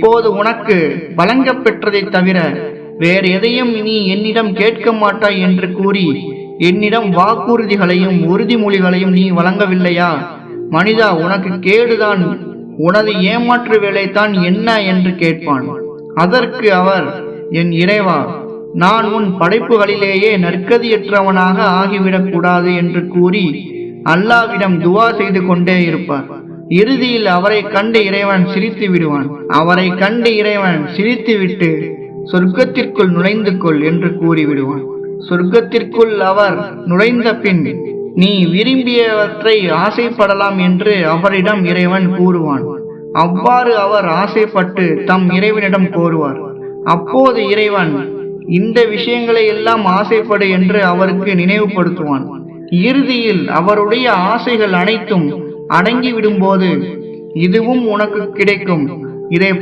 இப்போது உனக்கு வழங்கப்பெற்றதை தவிர வேறு எதையும் நீ என்னிடம் கேட்க மாட்டாய் என்று கூறி என்னிடம் வாக்குறுதிகளையும் உறுதிமொழிகளையும் நீ வழங்கவில்லையா? மனிதா உனக்கு கேடுதான். உனது ஏமாற்று வேலைதான் என்ன என்று கேட்பான். அதற்கு அவர் என் இறைவா நான் உன் படைப்புகளிலேயே நற்கதியற்றவனாக ஆகிவிடக் கூடாது என்று கூறி அல்லாவிடம் துவா செய்து கொண்டே இருப்பார். இறுதியில் அவரை கண்டு இறைவன் சிரித்து விடுவான். அவரை கண்டு இறைவன் சிரித்துவிட்டு சொர்க்கத்திற்குள் நுழைந்து கொள் என்று கூறிவிடுவான். சொர்க்கத்திற்குள் அவர் நுழைந்த பின் நீ விரும்பியவற்றை ஆசைப்படலாம் என்று அவரிடம் இறைவன் கூறுவான். அவ்வாறு அவர் ஆசைப்பட்டு தம் இறைவனிடம் கோருவார். அப்போது இறைவன் இந்த விஷயங்களை எல்லாம் ஆசைப்படு என்று அவருக்கு நினைவுபடுத்துவான். இறுதியில் அவருடைய ஆசைகள் அனைத்தும் அடங்கிவிடும்போது இதுவும் உனக்கு கிடைக்கும். இதை